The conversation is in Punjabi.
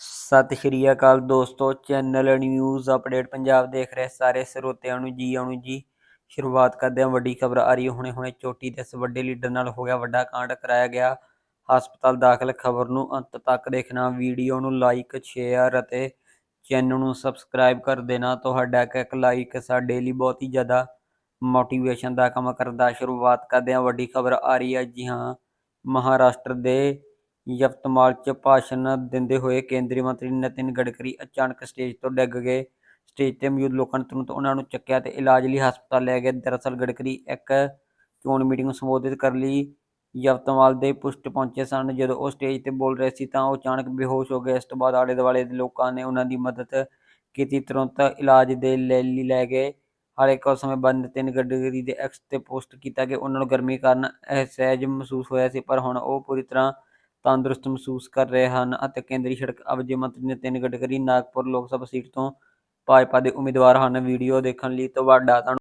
ਸਤਿ ਸ਼੍ਰੀ ਅਕਾਲ ਦੋਸਤੋ, ਚੈਨਲ ਨਿਊਜ਼ ਅਪਡੇਟ ਪੰਜਾਬ ਦੇਖ ਰਹੇ ਸਾਰੇ ਸਰੋਤਿਆਂ ਨੂੰ ਜੀ, ਆਉਣ ਜੀ। ਸ਼ੁਰੂਆਤ ਕਰਦੇ ਹਾਂ, ਵੱਡੀ ਖਬਰ ਆ ਰਹੀ ਹੈ। ਹੁਣੇ ਹੁਣੇ ਚੋਟੀ ਦੇ ਇਸ ਵੱਡੇ ਲੀਡਰ ਨਾਲ ਹੋ ਗਿਆ ਵੱਡਾ ਕਾਂਡ ਕਰਾਇਆ ਗਿਆ। ਹਸਪਤਾਲ ਦਾਖਲ ਖਬਰ ਨੂੰ ਅੰਤ ਤੱਕ ਦੇਖਣਾ, ਵੀਡੀਓ ਨੂੰ ਲਾਈਕ ਸ਼ੇਅਰ ਅਤੇ ਚੈਨਲ ਨੂੰ ਸਬਸਕ੍ਰਾਈਬ ਕਰ ਦੇਣਾ। ਤੁਹਾਡਾ ਇੱਕ ਇੱਕ ਲਾਈਕ ਸਾਡੇ ਲਈ ਬਹੁਤ ਹੀ ਜ਼ਿਆਦਾ ਮੋਟੀਵੇਸ਼ਨ ਦਾ ਕੰਮ ਕਰਦਾ। ਸ਼ੁਰੂਆਤ ਕਰਦੇ ਹਾਂ, ਵੱਡੀ ਖਬਰ ਆ ਰਹੀ ਹੈ ਜੀ ਹਾਂ, ਮਹਾਰਾਸ਼ਟਰ ਦੇ ਯਵਤਮਾਲ 'ਚ ਭਾਸ਼ਣ ਦਿੰਦੇ ਹੋਏ ਕੇਂਦਰੀ ਮੰਤਰੀ ਨਿਤਿਨ ਗਡਕਰੀ ਅਚਾਨਕ ਸਟੇਜ ਤੋਂ ਡਿੱਗ ਗਏ। ਸਟੇਜ ਤੇ ਮੌਜੂਦ ਲੋਕਾਂ ਨੇ ਤੁਰੰਤ ਉਹਨਾਂ ਨੂੰ ਚੱਕਿਆ ਤੇ ਇਲਾਜ ਲਈ ਹਸਪਤਾਲ ਲੈ ਗਏ। ਦਰਅਸਲ ਗਡਕਰੀ ਇੱਕ ਚੋਣ ਮੀਟਿੰਗ ਨੂੰ ਸੰਬੋਧਿਤ ਕਰਨ ਲਈ। ਯਵਤਮਾਲ ਦੇ ਪੁਸ਼ਟ ਪਹੁੰਚੇ ਸਨ। ਜਦੋਂ ਉਹ ਸਟੇਜ ਤੇ ਬੋਲ ਰਹੇ ਸੀ ਤਾਂ ਉਹ ਅਚਾਨਕ ਬੇਹੋਸ਼ ਹੋ ਗਏ। ਇਸ ਤੋਂ ਬਾਅਦ ਆਲੇ ਦੁਆਲੇ ਦੇ ਲੋਕਾਂ ਨੇ ਉਹਨਾਂ ਦੀ ਮਦਦ ਕੀਤੀ। ਤੁਰੰਤ ਇਲਾਜ ਦੇ ਲੈ ਲਈ ਲੈ ਗਏ। ਹਾਲੇ ਕੁਝ ਸਮੇਂ ਬਾਅਦ ਨਿਤਿਨ ਗਡਕਰੀ ਦੇ ਐਕਸ ਤੇ ਪੋਸਟ ਕੀਤਾ ਕਿ ਉਹਨਾਂ ਨੂੰ ਗਰਮੀ ਕਾਰਨ ਅਸਹਿਜ ਮਹਿਸੂਸ ਹੋਇਆ ਸੀ, ਪਰ ਹੁਣ ਉਹ ਪੂਰੀ ਤਰ੍ਹਾਂ ਤੰਦਰੁਸਤ ਮਹਿਸੂਸ ਕਰ ਰਹੇ ਹਨ ਅਤੇ ਕੇਂਦਰੀ ਸੜਕ ਆਵਾਜਾਈ ਮੰਤਰੀ ਨਿਤਿਨ ਗਡਕਰੀ ਨਾਗਪੁਰ ਲੋਕ ਸਭਾ ਸੀਟ ਤੋਂ ਭਾਜਪਾ ਦੇ ਉਮੀਦਵਾਰ ਹਨ। ਵੀਡੀਓ ਦੇਖਣ ਲਈ ਤੁਹਾਡਾ ਧੰਨ